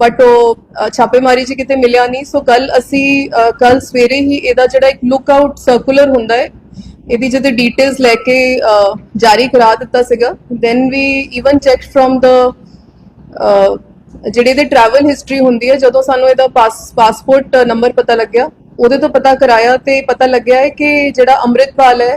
But ਉਹ ਛਾਪੇਮਾਰੀ 'ਚ ਕਿਤੇ ਮਿਲਿਆ ਨਹੀਂ। ਸੋ ਕੱਲ ਅਸੀਂ ਕੱਲ ਸਵੇਰੇ ਹੀ ਇਹਦਾ ਜਿਹੜਾ ਇੱਕ ਲੁੱਕ ਆਊਟ ਸਰਕੂਲਰ ਹੁੰਦਾ ਹੈ, ਇਹਦੀ ਜਿਹਦੇ ਡਿਟੇਲਸ ਲੈ ਕੇ ਜਾਰੀ ਕਰਾ ਦਿੱਤਾ ਸੀਗਾ। Then we even check from the ਜਿਹੜੀ ਇਹਦੀ ਟਰੈਵਲ ਹਿਸਟਰੀ ਹੁੰਦੀ ਹੈ, ਜਦੋਂ ਸਾਨੂੰ ਇਹਦਾ ਪਾਸਪੋਰਟ ਨੰਬਰ ਪਤਾ ਲੱਗਿਆ, ਉਹਦੇ ਤੋਂ ਪਤਾ ਕਰਾਇਆ ਤੇ ਪਤਾ ਲੱਗਿਆ ਹੈ ਕਿ ਜਿਹੜਾ ਅੰਮ੍ਰਿਤਪਾਲ ਹੈ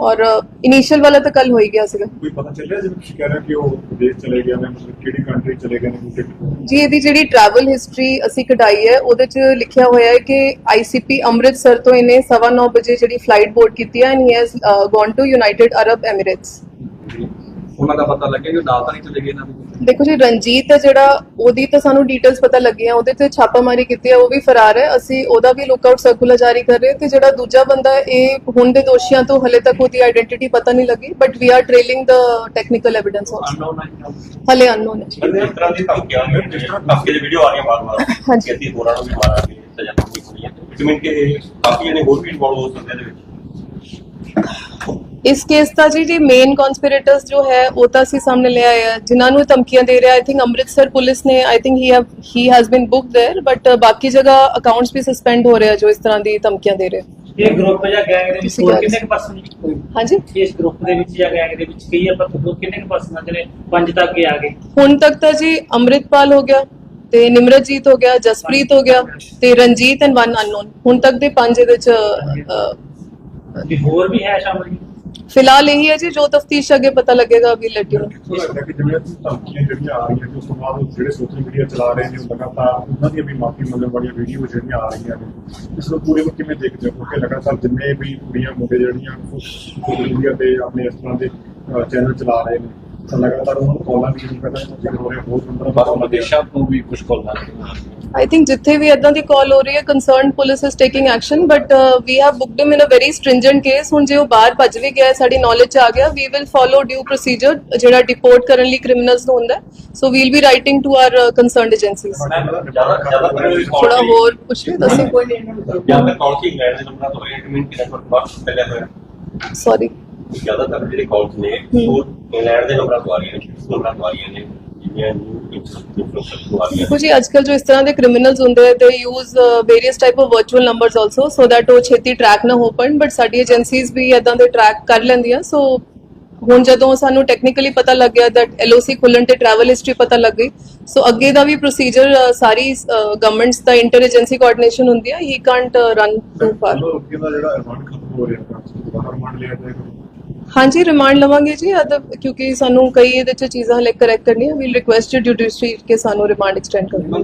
ਔਰ ਇਨੀਸ਼ੀਅਲ ਵਾਲਾ ਤਾਂ ਕੱਲ ਹੋ ਹੀ ਗਿਆ ਸੀਗਾ। ਕੋਈ ਪਤਾ ਚੱਲਿਆ ਜਿਵੇਂ ਤੁਸੀਂ ਕਹਿ ਰਹੇ ਹੋ ਕਿ ਉਹ ਵਿਦੇਸ਼ ਚਲੇ ਗਏ ਨੇ ਮਤਲਬ ਕਿਹੜੀ ਕੰਟਰੀ ਚਲੇ ਗਏ ਨੇ ਕਿਤੇ? ਜੀ ਇਹਦੀ ਜਿਹੜੀ ਟਰੈਵਲ ਹਿਸਟਰੀ ਅਸੀਂ ਕਢਾਈ ਹੈ ਉਹਦੇ 'ਚ ਲਿਖਿਆ ਹੋਇਆ ਹੈ ਕਿ ਆਈਸੀਪੀ ਅੰਮ੍ਰਿਤਸਰ ਤੋਂ ਇਹਨੇ 9:30 ਵਜੇ ਜਿਹੜੀ ਫਲਾਈਟ ਬੋਰਡ ਕੀਤੀ ਹੈ and he has gone to United Arab Emirates ਉਹਨਾਂ ਦਾ ਪਤਾ ਲੱਗਿਆ ਕਿ ਉਹ ਨਾਲ ਤਾਂ ਨਹੀਂ ਚਲੇ ਗਏ ਇਹਨਾਂ ਦੇ ਦੇਖੋ ਜੀ ਰਣਜੀਤ ਹੈ ਜਿਹੜਾ ਉਹਦੀ ਤਾਂ ਸਾਨੂੰ ਡੀਟੇਲਸ ਪਤਾ ਲੱਗੀਆਂ ਉਹਦੇ ਤੇ ਛਾਪਾਮਾਰੀ ਕੀਤੀ ਹੈ ਉਹ ਵੀ ਫਰਾਰ ਹੈ। ਅਸੀਂ ਉਹਦਾ ਵੀ ਲੁੱਕਆਊਟ ਸਰਕੂਲਰ ਜਾਰੀ ਕਰ ਰਹੇ ਹਾਂ ਤੇ ਜਿਹੜਾ ਦੂਜਾ ਬੰਦਾ ਹੈ, ਇਹ ਹੁਣ ਦੇ ਦੋਸ਼ੀਆਂ ਤੋਂ ਹਲੇ ਤੱਕ ਉਹਦੀ ਆਇਡੈਂਟੀਟੀ ਪਤਾ ਨਹੀਂ ਲੱਗੀ but we are trailing the technical evidence also unknown ਹੈ ਹਲੇ ਅਨਨੋਨ ਹੈ। ਜਿਸ ਤਰ੍ਹਾਂ ਦੀ ਧਮਕੀਆਂ ਨੇ ਜਿਸ ਤਰ੍ਹਾਂ ਧਮਕੀ ਦੀ ਵੀਡੀਓ ਆ ਰਹੀਆਂ ਬਾਰ-ਬਾਰ ਹਾਂਜੀ। ਕਿ ਅਸੀਂ ਹੋਰਾਂ ਨੂੰ ਵੀ ਮਾਰਾਂਗੇ ਸਜ਼ਾ ਹੋਣੀ ਹੋਣੀ ਹੈ ਜਿਵੇਂ ਕਿ ਕਾਫੀ ਜਣੇ ਹੋਰ ਵੀ ਇਨਵੋਲਵ ਹੋ ਸਕਦੇ ਇਹਦੇ ਵਿੱਚ। ਇਸ ਕੇਸ ਦਾ ਜੀ ਜੀ ਮੇਨ ਕਨਸਪੀਰੇਟਰਸ ਜੋ ਹੈ ਉਹ ਤਾਂ ਅਸੀਂ ਸਾਹਮਣੇ ਲੈ ਆਏ ਆ ਜਿਨ੍ਹਾਂ ਨੂੰ ਇਹ ਧਮਕੀਆਂ ਦੇ ਰਿਹਾ ਆਈ ਥਿੰਕ ਅੰਮ੍ਰਿਤਸਰ ਪੁਲਿਸ ਨੇ I think he have he has been booked there but ਬਾਕੀ ਜਗ੍ਹਾ ਅਕਾਊਂਟਸ ਵੀ ਸਸਪੈਂਡ ਹੋ ਰਹੇ ਆ ਜੋ ਇਸ ਤਰ੍ਹਾਂ ਦੀ ਧਮਕੀਆਂ ਦੇ ਰਹੇ ਇਹ ਗਰੁੱਪ ਜਾਂ ਗੈਂਗ ਦੇ ਵਿੱਚ ਤੁਸੀਂ ਹੋਰ ਕਹਿ ਕਿੰਨੇ ਕੁ ਪਰਸਨ ਹਾਂਜੀ ਇਸ ਗਰੁੱਪ ਦੇ ਵਿੱਚ ਜਾਂ ਗੈਂਗ ਦੇ ਵਿੱਚ ਕਈ ਆਪਾਂ ਤੋਂ ਕਿੰਨੇ ਕੁ ਪਰਸਨ ਜਿਹੜੇ ਪੰਜ ਤੱਕ ਹੀ ਆ ਗਏ ਹੁਣ ਤੱਕ ਤਾਂ ਜੀ ਅੰਮ੍ਰਿਤਪਾਲ ਹੋ ਗਿਆ ਤੇ ਨਿਮਰਤਜੀਤ ਹੋ ਗਿਆ ਜਸਪ੍ਰੀਤ ਹੋ ਗਿਆ ਤੇ ਰਣਜੀਤ ਐਂਡ ਵਨ ਅਨਨੋਨ ਹੁਣ ਤੱਕ ਦੇ ਪੰਜ ਇਹਦੇ ਚ ਅ, ਵੀ ਹੋਰ ਵੀ ਹੈ ਸ਼ਾਮਲ ਜੀ ਫਿਲਹਾਲ ਇਹੀ ਹੈ ਜੀ ਜੋ ਤਫਤੀਸ਼ ਅੱਗੇ ਪਤਾ ਲੱਗੇਗਾ ਵੀ ਲੈਟ ਯੂ ਕਿਥੋਂ ਲੱਗਦਾ ਕਿ ਜਿਵੇਂ ਧਮਕੀਆਂ ਜਿਹੜੀਆਂ ਆ ਰਹੀਆਂ ਨੇ ਉਸ ਤੋਂ ਬਾਅਦ ਉਹ ਜਿਹੜੇ ਸੋਸ਼ਲ ਮੀਡੀਆ ਚਲਾ ਰਹੇ ਨੇ ਉਹ ਲਗਾਤਾਰ ਉਹਨਾਂ ਦੀਆਂ ਵੀ ਮਾਫੀ ਮੰਗਣ ਵਾਲੀਆਂ ਵੀਡੀਓ ਜਿਹੜੀਆਂ ਆ ਰਹੀਆਂ ਨੇ ਇਸ ਨੂੰ ਪੂਰੇ ਨੂੰ ਕਿਵੇਂ ਦੇਖਦੇ ਹੋ? ਕਿਉਂਕਿ ਲਗਾਤਾਰ ਜਿੰਨੇ ਵੀ ਕੁੜੀਆਂ ਮੁੰਡੇ ਜਿਹੜੀਆਂ ਸੋਸ਼ਲ ਮੀਡੀਆ ਤੇ ਆਪਣੇ ਇਸ ਤਰ੍ਹਾਂ ਦੇ ਚੈਨਲ ਚਲਾ ਰਹੇ ਨੇ ਤਾਂ ਲਗਾਤਾਰ ਉਹਨਾਂ ਨੂੰ ਕਾਲਾਂ ਵੀ ਨਹੀਂ ਪਤਾ ਕਿ ਹੋ ਰਿਹਾ ਬਹੁਤ ਅੰਦਰ ਬਾਹਰੋਂ ਵਿਦੇਸ਼ਾਂ ਤੋਂ ਵੀ ਕੁਝ ਕਾਲ ਆ I think ਜਿੱਥੇ ਵੀ ਇਦਾਂ ਦੀ ਕਾਲ ਹੋ ਰਹੀ ਹੈ concerned police is taking action but we have booked him in a very stringent case ਹੁਣ ਜੇ ਉਹ ਬਾਹਰ ਭੱਜ ਵੀ ਗਿਆ ਸਾਡੀ ਨੌਲੇਜ ਚ ਆ ਗਿਆ we will follow due procedure ਜਿਹੜਾ ਡਿਪੋਰਟ ਕਰਨ ਲਈ ਕ੍ਰਿਮੀਨਲਸ ਨੂੰ ਹੁੰਦਾ so we'll be writing to our concerned agencies ਥੋੜਾ ਹੋਰ ਲਿਓ ਦੱਸੋ ਕੋਈ ਜ਼ਿਆਦਾ ਕਾਲ ਸੀ ਇੰਗਲੈਂਡ ਦੇ ਨੰਬਰਾਂ ਤੋਂ ਹੋਏ ਕਮਿਊਨਿਟੀ ਨੈਟਵਰਕ ਬਾਅਦ ਪਹਿਲੇ ਹੋਇਆ ਸੌਰੀ ਜ਼ਿਆਦਾਤਰ ਜਿਹੜੇ ਕਾਲਸ ਨੇ ਉਹ ਇੰਗਲੈਂਡ ਦੇ ਨੰਬਰਾਂ ਤੋਂ ਆ ਰਹੀਆਂ ਨੇ ਨੰਬਰਾਂ ਤੋਂ ਆ ਰਹੀਆਂ ਨੇ ਤੋਂ ਆ ਰਹੀਆਂ ਦੇਖੋ ਜੀ ਅੱਜਕੱਲ ਜੋ ਇਸ ਤਰ੍ਹਾਂ ਦੇ ਕ੍ਰਿਮੀਨਲਸ ਹੁੰਦੇ ਆ they use various type of virtual numbers also so that ਉਹ ਛੇਤੀ ਟਰੈਕ ਨਾ ਹੋ ਪਾਣ ਬਟ ਸਾਡੀ ਏਜੰਸੀਜ਼ ਵੀ ਇਦਾਂ ਦੇ ਟਰੈਕ ਕਰ ਲੈਂਦੀਆਂ ਸੋ ਹੁਣ ਜਦੋਂ ਸਾਨੂੰ ਟੈਕਨੀਕਲੀ ਪਤਾ ਲੱਗ ਗਿਆ ਦੈਟ ਐਲਓਸੀ ਖੁੱਲਣ ਤੇ ਟਰੈਵਲ ਹਿਸਟਰੀ ਪਤਾ ਲੱਗ ਗਈ ਸੋ ਅੱਗੇ ਦਾ ਵੀ ਪ੍ਰੋਸੀਜਰ ਸਾਰੀ ਗਵਰਨਮੈਂਟਸ ਦਾ ਇੰਟਰ ਏਜੰਸੀ ਕੋਆਰਡੀਨੇਸ਼ਨ ਹੁੰਦੀ ਹੈ he can't run too far ਰੁਕਿਆ ਦਾ ਜਿਹੜਾ ਰਿਮਾਂਡ ਖਤਮ ਹੋ ਰਿਹਾ ਹੈ ਦੁਬਾਰਾ ਰਿਮਾਂਡ ਲਿਆ ਜਾਏਗਾ। ਹਾਂਜੀ ਰਿਮਾਂਡ ਲਵਾਂਗੇ ਜੀ ਅਦ ਕਿਉਂਕਿ ਸਾਨੂੰ ਕਈ ਇਹਦੇ ਚ ਚੀਜ਼ਾਂ ਹਲੇ ਕਰੈਕਟ ਕਰਨੀਆਂ ਵੀ ਰਿਕੁਐਸਟ ਜੁਡੀਸ਼ਰੀ ਕਿ ਸਾਨੂੰ ਰਿਮਾਂਡ ਐਕਸਟੈਂਡ ਕਰੋ।